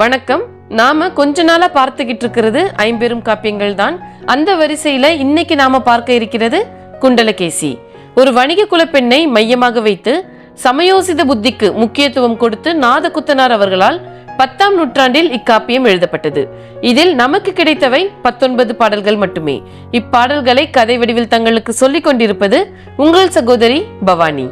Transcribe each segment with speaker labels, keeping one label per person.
Speaker 1: வணக்கம். நாம கொஞ்ச நாளா பார்த்துக்கிட்டு இருக்கிறது ஐம்பெரும் காப்பியங்கள் தான். அந்த வரிசையில இன்னைக்கு நாம பார்க்க இருக்கிறது குண்டலகேசி. ஒரு வணிக குலப்பெண்ணை மையமாக வைத்து சமயோசித புத்திக்கு முக்கியத்துவம் கொடுத்து நாதகுத்தனார் அவர்களால் பத்தாம் நூற்றாண்டில் இக்காப்பியம் எழுதப்பட்டது. இதில் நமக்கு கிடைத்தவை பத்தொன்பது பாடல்கள் மட்டுமே. இப்பாடல்களை கதை வடிவில் தங்களுக்கு சொல்லிக் கொண்டிருப்பது உங்கள் சகோதரி பவானி.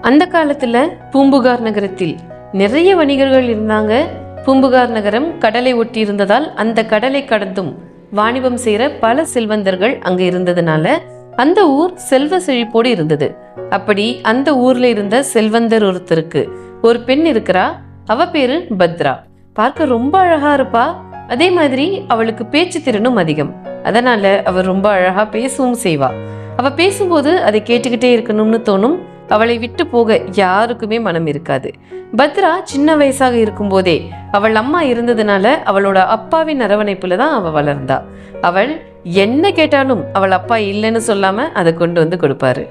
Speaker 1: அந்த காலத்துல பூம்புகார் நகரத்தில் நிறைய வணிகர்கள் இருந்தாங்க. பூம்புகார் நகரம் கடலை ஒட்டி இருந்ததால் அந்த கடலை கடந்தும் வாணிபம் செய்கிற பல செல்வந்தர்கள் அங்க இருந்ததுனால அந்த ஊர் செல்வ செழிப்போடு இருந்தது. அப்படி அந்த ஊர்ல இருந்த செல்வந்தர் ஒருத்தருக்கு ஒரு பெண் இருக்கிறா அவ பேரு பத்ரா. பார்க்க ரொம்ப அழகா இருப்பா. அதே மாதிரி அவளுக்கு பேச்சு திறனும் அதிகம். அதனால அவ ரொம்ப அழகா பேசவும் செய்வா. அவ பேசும்போது அதை கேட்டுக்கிட்டே இருக்கணும்னு தோணும். அவளை விட்டு போக யாருக்குமே மனம் இருக்காது. பத்ரா சின்ன வயசாக இருக்கும்போதே அவள் அம்மா இருந்ததுனால அவளோட அப்பாவின் அரவணைப்புல தான் அவள் வளர்ந்தா. அவள் என்ன கேட்டாலும் அவள் அப்பா இல்லைன்னு சொல்லாம அதை கொண்டு வந்து கொடுப்பாரு.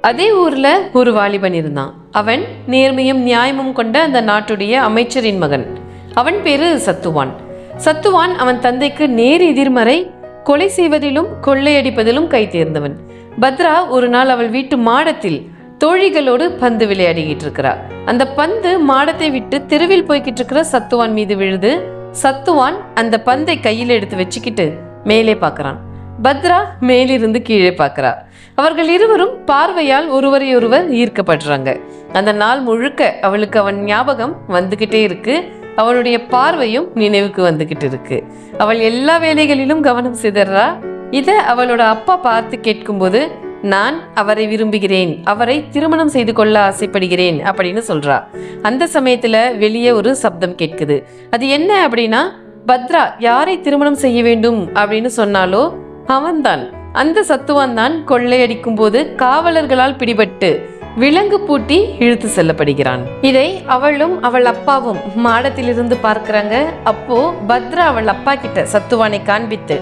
Speaker 1: அதே ஊர்ல ஒரு வாலிபன் இருந்தான். அவன் நேர்மையும் நியாயமும் கொண்ட அந்த நாட்டுடைய அமைச்சரின் மகன். அவன் பேரு சத்துவான். சத்துவான் அவன் தந்தைக்கு நேர் எதிர்மறை கொலை செய்வதிலும் கொள்ளையடிப்பதிலும் கை தேர்ந்தவன். பத்ரா ஒரு நாள் அவள் வீட்டு மாடத்தில் தோழிகளோடு பந்து விளையாடிக்கிட்டு இருக்கிறா. அந்த பந்து மாடத்தை விட்டு தெருவில் போய்கிட்டு இருக்கிற சத்துவான் மீது விழுது. சத்துவான் அந்த பந்தை கையில் எடுத்து வச்சுக்கிட்டு மேலே பார்க்கறான். பத்ரா மேலிருந்து கீழே பார்க்கறா. அவர்கள் இருவரும் பார்வையால் ஒருவரையொருவர் ஈர்க்கப்படுறாங்க. அந்த நாள் முழுக்க அவளுக்கு அவன் ஞாபகம் வந்துகிட்டே இருக்கு. அவளுடைய பார்வையும் நினைவுக்கு வந்துகிட்டு இருக்கு. அவள் எல்லா வேலைகளிலும் கவனம் சிதறா. இதை அவளோட அப்பா பார்த்து கேட்கும்போது நான் அவரை விரும்புகிறேன் அவரை திருமணம் செய்து கொள்ள ஆசைப்படுகிறேன் அப்படின்னு சொல்றா. அந்த சமயத்துல வெளியே ஒரு சப்தம் கேட்குது. அது என்ன அப்படின்னா பத்ரா யாரை திருமணம் செய்ய வேண்டும் அப்படின்னு சொன்னாலோ அவன்தான். அந்த சத்துவான் தான் கொள்ளையடிக்கும் போது காவலர்களால் பிடிபட்டு விலங்கு பூட்டி இழுத்து செல்லப்படுகிறான். இதை அவளும் அவள் அப்பாவும் மாடத்திலிருந்து பார்க்கிறாங்க. அப்போ பத்ரா அவள் அப்பா கிட்ட சத்துவானை காண்பித்து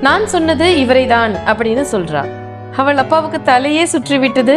Speaker 1: நான் சொன்னது இவரைதான் அப்படின்னு சொல்றா. அவள் அப்பாவுக்கு தலையே சுற்றி விட்டது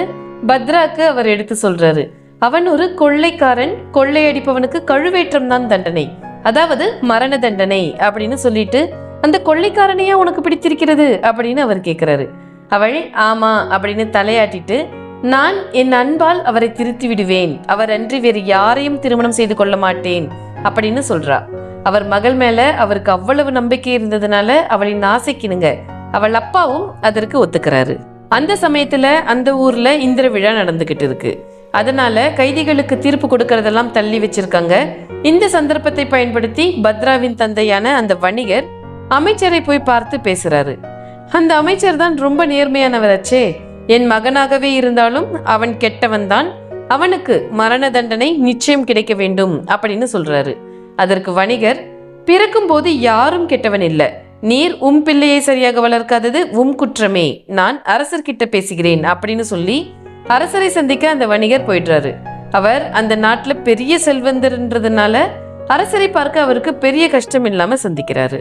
Speaker 1: பத்ராக்கு அவர் எடுத்து சொல்றாரு அவன் ஒரு கொள்ளைக்காரன் கொள்ளையடிப்பவனுக்கு கழுவேற்றம் தான் தண்டனை. அதாவது மரண தண்டனை அப்படின்னு சொல்லிட்டு அந்த கொள்ளைக்காரனையா உனக்கு பிடித்திருக்கிறது அப்படின்னு அவர் கேட்கிறாரு அவள் ஆமா அப்படின்னு தலையாட்டிட்டு நான் என் அன்பால் அவரை திருத்தி விடுவேன். அவர் அன்றி வேறு யாரையும் திருமணம் செய்து கொள்ள மாட்டேன் அப்படின்னு சொல்றா. அவர் மகள் மேல அவருக்கு அவ்வளவு நம்பிக்கை இருந்ததுனால அவளின் ஆசைக்கினுங்க. அவள் அப்பாவும் அதற்கு ஒத்துக்கிறாரு. அந்த சமயத்தில் அந்த ஊரில் இந்திர விழா நடந்துக்கிட்டு இருக்கு. அதனால கைதிகளுக்கு தீர்ப்பு கொடுக்கறதெல்லாம் தள்ளி வச்சிருக்காங்க. இந்த சந்தர்ப்பத்தை பயன்படுத்தி பத்ராவின் தந்தையான அந்த வணிகர் அமைச்சரை போய் பார்த்து பேசுறாரு. அந்த அமைச்சர் தான் ரொம்ப நேர்மையானவராச்சே. என் மகனாகவே இருந்தாலும் அவன் கெட்டவன் தான். அவனுக்கு மரண தண்டனை நிச்சயம் கிடைக்க வேண்டும் அப்படின்னு சொல்றாரு. அதற்கு வணிகர் பிறக்கும்போது யாரும் கெட்டவன் இல்லை. நீர் உம் பிள்ளையை சரியாக வளர்க்காதது உம் குற்றமே. நான் அரசர்கிட்ட பேசுகிறேன் அப்படின்னு சொல்லி அரசரை சந்திக்க அந்த வணிகர் போயிடுறாரு. அவர் அந்த நாட்டில் பெரிய செல்வந்தர்ன்றதுனால அரசரை பார்க்க அவருக்கு பெரிய கஷ்டம் இல்லாம சந்திக்கிறாரு.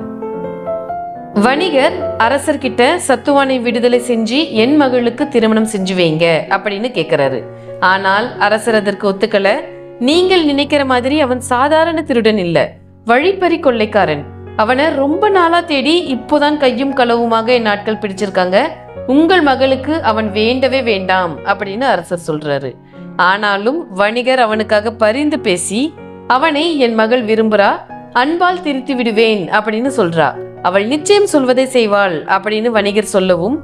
Speaker 1: வணிகர் அரசர்கிட்ட சத்துவானை விடுதலை செஞ்சு என் மகளுக்கு திருமணம் செஞ்சு வைங்க அப்படின்னு கேட்கிறாரு ஆனால் அரசர் அதற்கு ஒத்துக்கல. நீங்கள் நினைக்கிற மாதிரி அவன் சாதாரண திருடன் இல்ல. வழிப்பறி கொள்ளைக்காரன். அவனை ரொம்ப நாளாக தேடி இப்போதான் கையும் களவுமாக என் நாட்கள் பிடிச்சிருக்காங்க. உங்கள் மகளுக்கு அவன் வேண்டவே வேண்டாம் அப்படின்னு அரசர் சொல்றாரு. ஆனாலும் வணிகர் அவனுக்காக பரிந்து பேசி அவனை என் மகள் விரும்புறா அன்பால் திருத்தி விடுவேன் அப்படின்னு சொல்றா. அவள் நிச்சயம் சொல்வதை செய்வாள் அப்படின்னு வணிகர் சொல்லவும்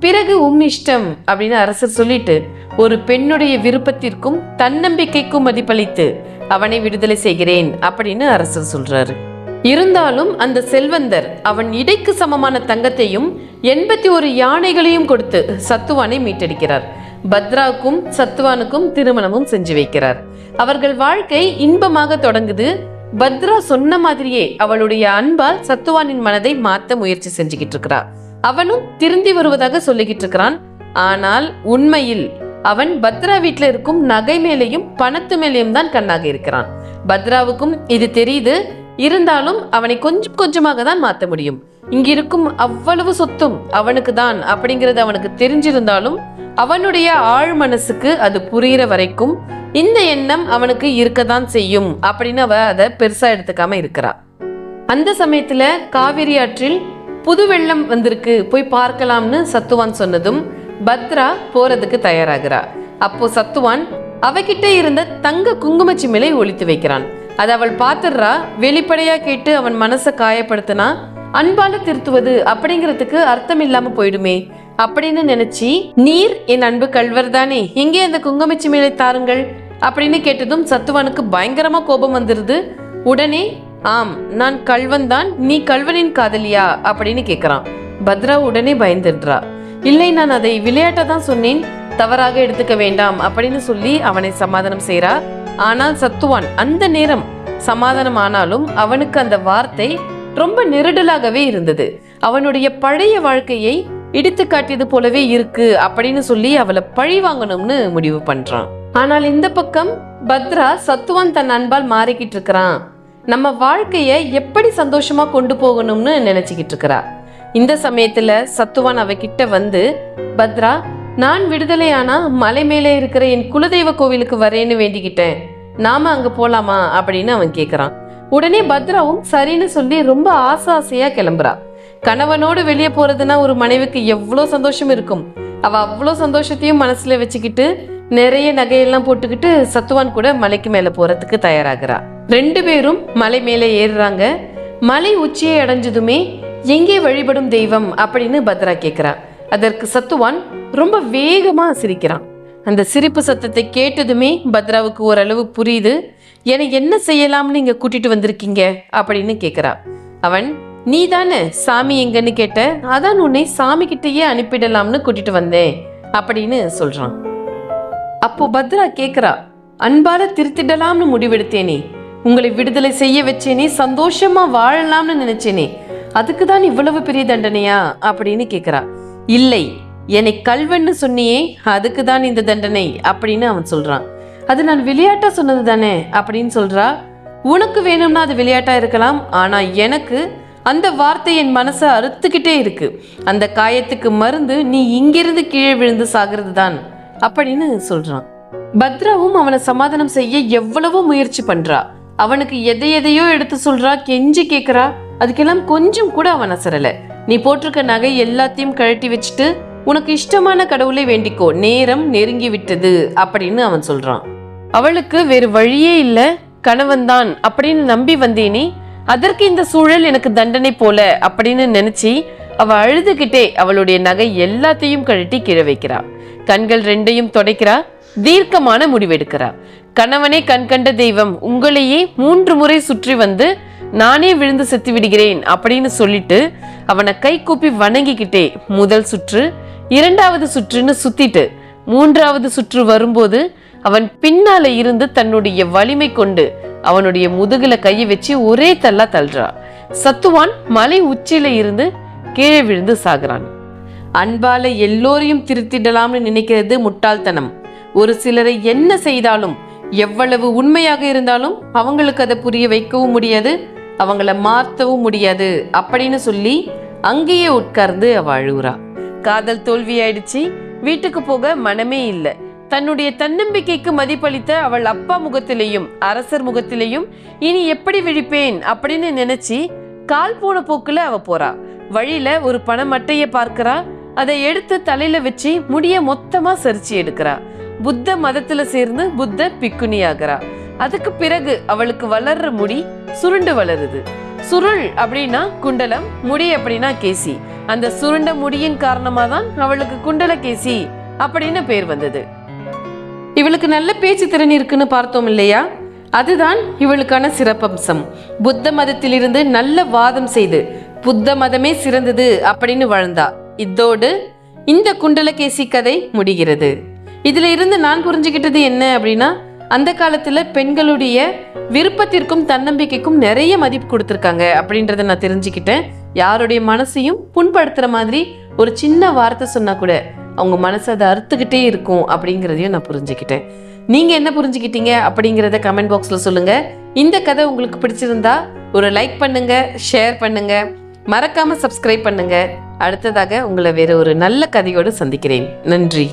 Speaker 1: பிறகு உம் இஷ்டம் அப்படின்னு அரசர் சொல்லிட்டு ஒரு பெண்ணுடைய விருப்பத்திற்கும் தன்னம்பிக்கைக்கும் மதிப்பளித்து அவனை விடுதலை செய்கிறேன் அப்படின்னு அரசர் சொல்றாரு. இருந்தாலும் அந்த செல்வந்தர் அவன் இடைக்கு சமமான தங்கத்தையும் எண்பத்தி ஒரு யானைகளையும் கொடுத்து சத்துவானை மீட்டெடுக்கிறார். பத்ராவுக்கும் சத்துவானுக்கும் திருமணமும் செஞ்சு வைக்கிறார். அவர்கள் வாழ்க்கை இன்பமாக தொடங்குது. பத்ரா சொன்ன மாதிரியே அவளுடைய அன்பால் சத்துவானின் மனதை மாத்த முயற்சி செஞ்சுக்கிட்டு இருக்கிறா. அவனும் திருந்தி வருவதாக சொல்லிக்கிட்டு இருக்கிறான். ஆனால் உண்மையில் அவன் பத்ரா வீட்டில் இருக்கும் நகை மேலேயும் பணத்து மேலேயும் தான் கண்ணாக இருக்கிறான். பத்ராவுக்கும் இது தெரியுது. இருந்தாலும் அவனை கொஞ்சம் கொஞ்சமாக தான் மாத்த முடியும். இங்கிருக்கும் அவ்வளவு சொத்தும் அவனுக்கு தான் அப்படிங்கிறது அவனுக்கு தெரிஞ்சிருந்தாலும் அவனுடைய ஆழ் மனசுக்கு அது புரிகிற வரைக்கும் இந்த எண்ணம் அவனுக்கு இருக்கதான் செய்யும் அப்படின்னு அவ அதை பெருசா எடுத்துக்காம இருக்கிறா. அந்த சமயத்துல காவிரி ஆற்றில் புது வெள்ளம் வந்திருக்கு போய் பார்க்கலாம்னு சத்துவான் சொன்னதும் பத்ரா போறதுக்கு தயாராகிறா. அப்போ சத்துவான் அவகிட்ட இருந்த தங்க குங்கும சிமிலை ஒழித்து வைக்கிறான். அதை அவள் பார்த்துடுறா. வெளிப்படையாக கேட்டு அவன் மனசை காயப்படுத்தினா அன்பால திருத்துவது அப்படிங்கிறதுக்கு அர்த்தம் இல்லாம போயிடுமே அப்படின்னு நினைச்சி நீர் என் அன்பு கல்வர் தானே எங்கே அந்த குங்குமச்சிமிலை தாருங்கள்? அப்படின்னு கேட்டதும் சத்துவானுக்கு பயங்கரமா கோபம் வந்துருது. உடனே ஆம் நான் கல்வன் தான் நீ கல்வனின் காதலியா? அப்படின்னு கேக்குறான். பத்ரா உடனே பயந்துடுறா. இல்லை நான் அதை விளையாட்ட தான் சொன்னேன் தவறாக எடுத்துக்க வேண்டாம் அப்படின்னு சொல்லி அவனை சமாதானம் செய்கிறா ஆனால் சத்துவான் அந்த நேரம் சமாதானம் ஆனாலும் அவனுக்கு அந்த வார்த்தை ரொம்ப நெருடலாகவே இருந்தது. அவனுடைய பழைய வாழ்க்கையை இடித்து காட்டியது போலவே இருக்கு அப்படின்னு சொல்லி அவளை பழி வாங்கணும்னு முடிவு பண்றான். ஆனால் இந்த பக்கம் பத்ரா சத்துவான் தன் அன்பால் மாறிக்கிட்டு இருக்கிறான். நம்ம வாழ்க்கைய எப்படி சந்தோஷமா கொண்டு போகணும்னு நினைச்சுக்கிட்டு இருக்கிறா. இந்த சமயத்துல சத்துவான் அவகிட்ட வந்து பத்ரா நான் விடுதலையானா? மலை மேலே இருக்கிற என் குலதெய்வ கோவிலுக்கு வரேன்னு வேண்டிக்கிட்டேன். நாம அங்க போலாமா? அப்படின்னு அவன் கேக்குறான். உடனே பத்ராவும் சரின்னு சொல்லி ரொம்ப ஆசை ஆசையா கிளம்புறா. கணவனோடு வெளியே போறதுன்னா ஒரு மனைவிக்கு எவ்வளோ சந்தோஷம் இருக்கும். அவ அவ்வளோ சந்தோஷத்தையும் மனசுல வச்சுக்கிட்டு நிறைய நகையெல்லாம் போட்டுக்கிட்டு சத்துவான் கூட மலைக்கு மேலே போறதுக்கு தயாராகிறா. ரெண்டு பேரும் மலை மேலே ஏறுறாங்க. மலை உச்சியை அடைஞ்சதுமே எங்கே வழிபடும் தெய்வம் அப்படின்னு பத்ரா கேட்குறா அதற்கு சத்துவான் ரொம்ப வேகமாக சிரிக்கிறான். அந்த சிரிப்பு சத்தத்தை கேட்டதுமே பத்ராவுக்கு ஓரளவு புரியுது. என என்ன செய்யலாம்னு இங்கே கூட்டிட்டு வந்திருக்கீங்க? அப்படின்னு கேட்குறா அவன் நீ தானே சாமி எங்கன்னு கேட்ட அதான் உன்னை சாமி கிட்டேயே அனுப்பிடலாம்னு கூட்டிட்டு வந்தேன் அப்படின்னு சொல்றான். அப்போ பத்ரா கேட்குறா அன்பால திருத்திடலாம்னு முடிவெடுத்தேனே உங்களை விடுதலை செய்ய வச்சேனே சந்தோஷமா வாழலாம்னு நினைச்சேனே அதுக்கு தான் இவ்வளவு பெரிய தண்டனையா? அப்படின்னு கேட்குறா இல்லை என்னை கல்வென்னு சொன்னியே அதுக்கு தான் இந்த தண்டனை அப்படின்னு அவன் சொல்றான். அது நான் விளையாட்டா சொன்னது தானே அப்படின்னு சொல்றா. உனக்கு வேணும்னா அது விளையாட்டா இருக்கலாம் ஆனா எனக்கு அந்த வார்த்தை என் மனசை அறுத்துக்கிட்டே இருக்கு. அந்த காயத்துக்கு மருந்து நீ இங்கிருந்து கீழே விழுந்து சாகிறது தான் அப்படின்னு சொல்றான். பத்ராவும் அவனை சமாதானம் செய்ய எவ்வளவோ முயற்சி பண்றா. அவனுக்கு எதை எதையோ எடுத்து சொல்றா கெஞ்சி கேட்குறா அதுக்கெல்லாம் கொஞ்சம் கூட அவன் அசரலை. நீ போட்டிருக்க நகை எல்லாத்தையும் கழட்டி வச்சுட்டு உனக்கு இஷ்டமான கடவுளை வேண்டிக்கோ நேரம் நெருங்கி விட்டது அப்படின்னு அவன் சொல்றான். அவளுக்கு வேறு வழியே இல்ல கணவன்தான் அப்படின்னு நம்பி வந்தேனே அதற்கு இந்த சூழல் எனக்கு தண்டனை போல அப்படின்னு நினைச்சி அவ அழுதுகிட்டே அவளுடைய நகை எல்லாத்தையும் கழட்டி கீழே வைக்கிறா. கண்கள் ரெண்டையும் தொடைக்கிறா தீர்க்கமான முடிவெடுக்கிறா. கணவனே கண்கண்ட தெய்வம் உங்களையே மூன்று முறை சுற்றி வந்து நானே விழுந்து செத்து விடுகிறேன் அப்படின்னு சொல்லிட்டு அவனை கை கூப்பி வணங்கிக்கிட்டே முதல் சுற்று இரண்டாவது சுற்றுன்னு சுத்திட்டு மூன்றாவது சுற்று வரும்போது அவன் பின்னால இருந்து தன்னுடைய வலிமை கொண்டு அவனுடைய முதுகுல கையை வச்சு ஒரே தள்ளா தள்ளுறான் சத்துவான் மலை உச்சியில இருந்து கீழே விழுந்து சாகிறான். அன்பால எல்லோரையும் திருத்திடலாம்னு நினைக்கிறது முட்டாள்தனம். ஒரு சிலரை என்ன செய்தாலும் எவ்வளவு உண்மையாக இருந்தாலும் அவங்களுக்கு அதை புரிய வைக்கவும் முடியாது. அவங்கள மாற்றவும் முடியாது அப்படின்னு சொல்லி அங்கேயே உட்கார்ந்து அவ அழுகுறா. காதல் தோல்வியாயிடுச்சு. வீட்டுக்கு போக மனமே இல்லை. தன்னுடைய தன்னம்பிக்கைக்கு மதிப்பளித்த அவள் அப்பா முகத்திலேயும் அரசர் முகத்திலேயும் இனி எப்படி விழிப்பேன்? அப்படின்னு நினைச்சு கால் போன போக்குல அவ போறா. வழியில ஒரு பண மட்டைய பார்க்கறா. அதை எடுத்து தலையில வச்சு முடிய மொத்தமா சரிச்சு எடுக்கிறா. புத்த மதத்துல சேர்ந்து புத்த பிக்குனி ஆகிறா அதுக்கு பிறகு அவளுக்கு வளர்ற முடி சுருண்டு வளருது. சுருள் அப்படின்னா குண்டலம் முடி அப்படின்னா கேசி. அந்த சுருண்ட முடியின் காரணமா தான் அவளுக்கு குண்டல கேசி அப்படின்னு பேர் வந்தது. இவளுக்கு நல்ல பேச்சு திறன் இருக்குன்னு பார்த்தோம் இல்லையா? அதுதான் இவளுக்கான சிறப்பம்சம். புத்த மதத்திலிருந்து நல்ல வாதம் செய்து புத்த மதமே சிறந்தது அப்படின்னு வாழ்ந்தா. இதோடு இந்த குண்டலகேசி கதை முடிகிறது. இதுல இருந்து நான் புரிஞ்சுக்கிட்டது என்ன அப்படின்னா அந்த காலத்தில் பெண்களுடைய விருப்பத்திற்கும் தன்னம்பிக்கைக்கும் நிறைய மதிப்பு கொடுத்துருக்காங்க அப்படின்றத நான் தெரிஞ்சுக்கிட்டேன். யாருடைய மனசையும் புண்படுத்துகிற மாதிரி ஒரு சின்ன வார்த்தை சொன்னால் கூட அவங்க மனசு அதை அறுத்துக்கிட்டே இருக்கும் அப்படிங்கிறதையும் நான் புரிஞ்சுக்கிட்டேன். நீங்கள் என்ன புரிஞ்சுக்கிட்டீங்க அப்படிங்கிறத கமெண்ட் பாக்ஸில் சொல்லுங்கள் இந்த கதை உங்களுக்கு பிடிச்சிருந்தா ஒரு லைக் பண்ணுங்கள் ஷேர் பண்ணுங்கள் மறக்காமல் சப்ஸ்கிரைப் பண்ணுங்கள் அடுத்ததாக உங்களை வேறு ஒரு நல்ல கதையோடு சந்திக்கிறேன். நன்றி.